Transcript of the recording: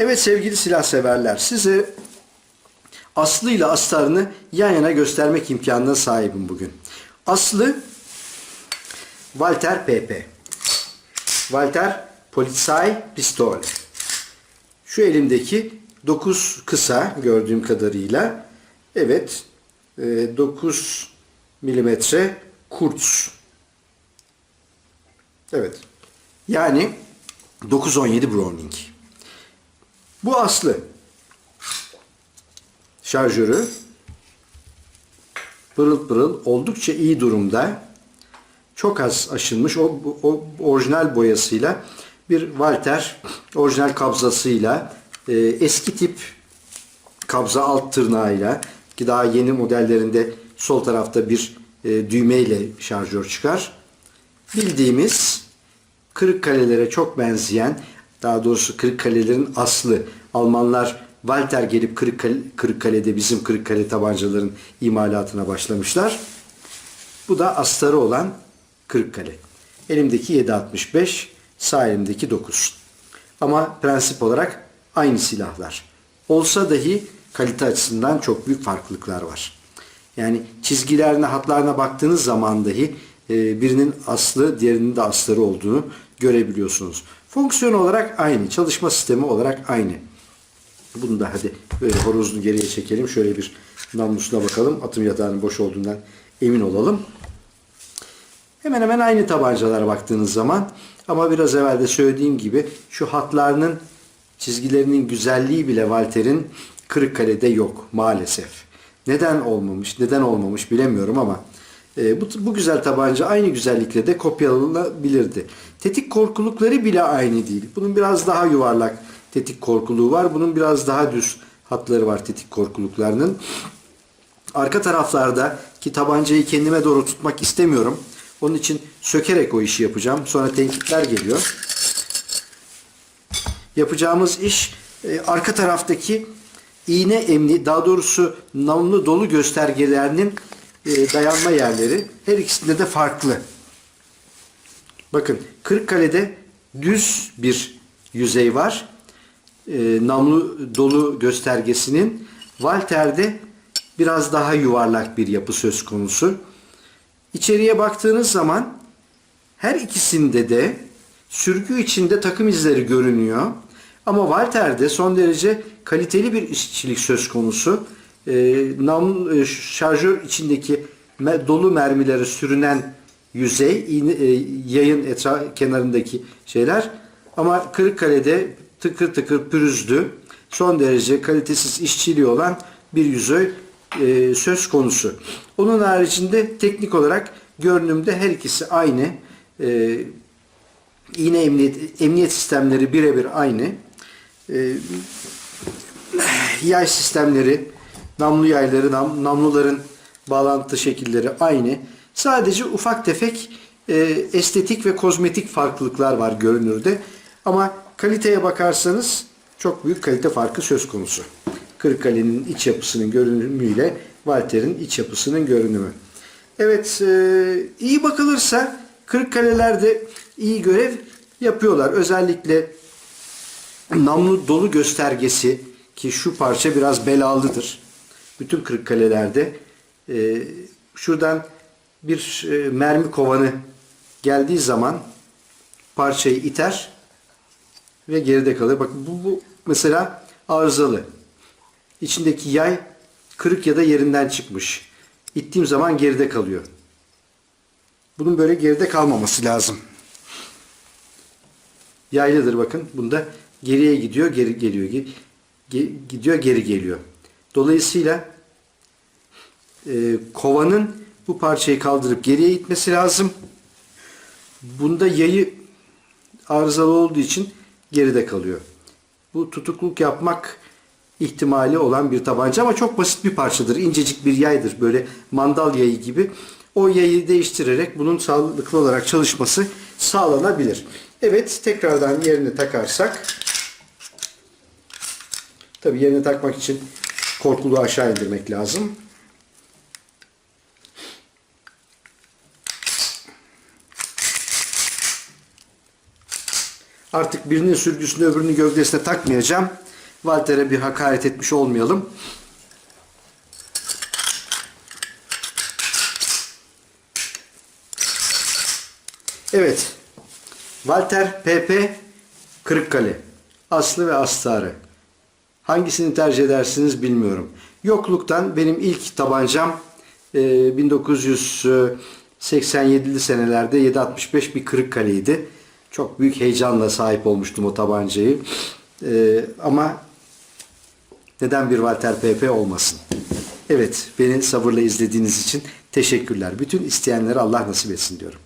Evet sevgili silah severler, size Aslı ile astarını yan yana göstermek imkanına sahibim bugün. Aslı Walter PP. Walter Polizei Pistol. Şu elimdeki 9 kısa gördüğüm kadarıyla. Evet. e, 9 milimetre Kurz. Evet. Yani 917 Browning. Bu aslı. Şarjörü pırıl pırıl oldukça iyi durumda. Çok az aşınmış o, o orijinal boyasıyla bir Walter orijinal kabzasıyla e, eski tip kabza alt tırnağıyla ki daha yeni modellerinde sol tarafta bir e, düğmeyle şarjör çıkar. Bildiğimiz Kırıkkalelere çok benzeyen daha doğrusu Kırıkkalelerin aslı Almanlar Walter gelip Kırıkkale, Kırıkkale'de bizim Kırıkkale tabancaların imalatına başlamışlar. Bu da astarı olan Kırıkkale. Elimdeki 765, sağ elimdeki 9. Ama prensip olarak aynı silahlar. Olsa dahi kalite açısından çok büyük farklılıklar var. Yani çizgilerine, hatlarına baktığınız zaman dahi e, birinin aslı, diğerinin de astarı olduğunu görebiliyorsunuz. Fonksiyon olarak aynı, çalışma sistemi olarak aynı. Bunu da hadi böyle horozunu geriye çekelim. Şöyle bir namlusuna bakalım. Atım yatağının boş olduğundan emin olalım. Hemen hemen aynı tabancalara baktığınız zaman ama biraz evvel de söylediğim gibi şu hatlarının çizgilerinin güzelliği bile Walter'in Kırıkkale'de yok maalesef. Neden olmamış, neden olmamış bilemiyorum ama e, bu, bu güzel tabanca aynı güzellikle de kopyalanabilirdi. Tetik korkulukları bile aynı değil. Bunun biraz daha yuvarlak tetik korkuluğu var. Bunun biraz daha düz hatları var tetik korkuluklarının. Arka taraflarda ki tabancayı kendime doğru tutmak istemiyorum. Onun için sökerek o işi yapacağım. Sonra tenkitler geliyor. Yapacağımız iş e, arka taraftaki iğne emni daha doğrusu namlu dolu göstergelerinin e, dayanma yerleri her ikisinde de farklı. Bakın Kırıkkale'de düz bir yüzey var. E, namlu dolu göstergesinin Walter'de biraz daha yuvarlak bir yapı söz konusu. İçeriye baktığınız zaman her ikisinde de sürgü içinde takım izleri görünüyor. Ama Walter'de son derece kaliteli bir işçilik söz konusu. E, nam, e, şarjör içindeki me- dolu mermilere sürünen yüzey, iğne- e, yayın etra kenarındaki şeyler. Ama Kırıkkale'de tıkır tıkır pürüzlü, son derece kalitesiz işçiliği olan bir yüzey e, söz konusu. Onun haricinde teknik olarak görünümde her ikisi aynı. E, iğne emniyet, emniyet sistemleri birebir aynı. E, yay sistemleri, namlu yayları, nam, namluların bağlantı şekilleri aynı. Sadece ufak tefek e, estetik ve kozmetik farklılıklar var görünürde. Ama kaliteye bakarsanız çok büyük kalite farkı söz konusu. Kırıkkale'nin iç yapısının görünümüyle Walter'in iç yapısının görünümü. Evet, e, iyi bakılırsa Kırıkkale'ler de iyi görev yapıyorlar. Özellikle namlu dolu göstergesi ki şu parça biraz belalıdır. Bütün Kırıkkale'lerde e, şuradan bir e, mermi kovanı geldiği zaman parçayı iter ve geride kalır. Bakın bu, bu mesela arızalı. İçindeki yay kırık ya da yerinden çıkmış. İttiğim zaman geride kalıyor. Bunun böyle geride kalmaması lazım. Yaylıdır bakın. Bunda geriye gidiyor, geri geliyor. Ge- ge- gidiyor, geri geliyor. Dolayısıyla e, kovanın bu parçayı kaldırıp geriye itmesi lazım. Bunda yayı arızalı olduğu için geride kalıyor. Bu tutukluk yapmak ihtimali olan bir tabanca ama çok basit bir parçadır. İncecik bir yaydır. Böyle mandal yayı gibi. O yayı değiştirerek bunun sağlıklı olarak çalışması sağlanabilir. Evet tekrardan yerine takarsak tabi yerine takmak için korkuluğu aşağı indirmek lazım. Artık birinin sürgüsünü öbürünün gövdesine takmayacağım. Walter'e bir hakaret etmiş olmayalım. Evet. Walter PP Kırıkkale. Aslı ve astarı. Hangisini tercih edersiniz bilmiyorum. Yokluktan benim ilk tabancam e, 1987'li senelerde 765 bir Kırıkkale'ydi. Çok büyük heyecanla sahip olmuştum o tabancayı. E, ama neden bir Walter PP olmasın? Evet, beni sabırla izlediğiniz için teşekkürler. Bütün isteyenlere Allah nasip etsin diyorum.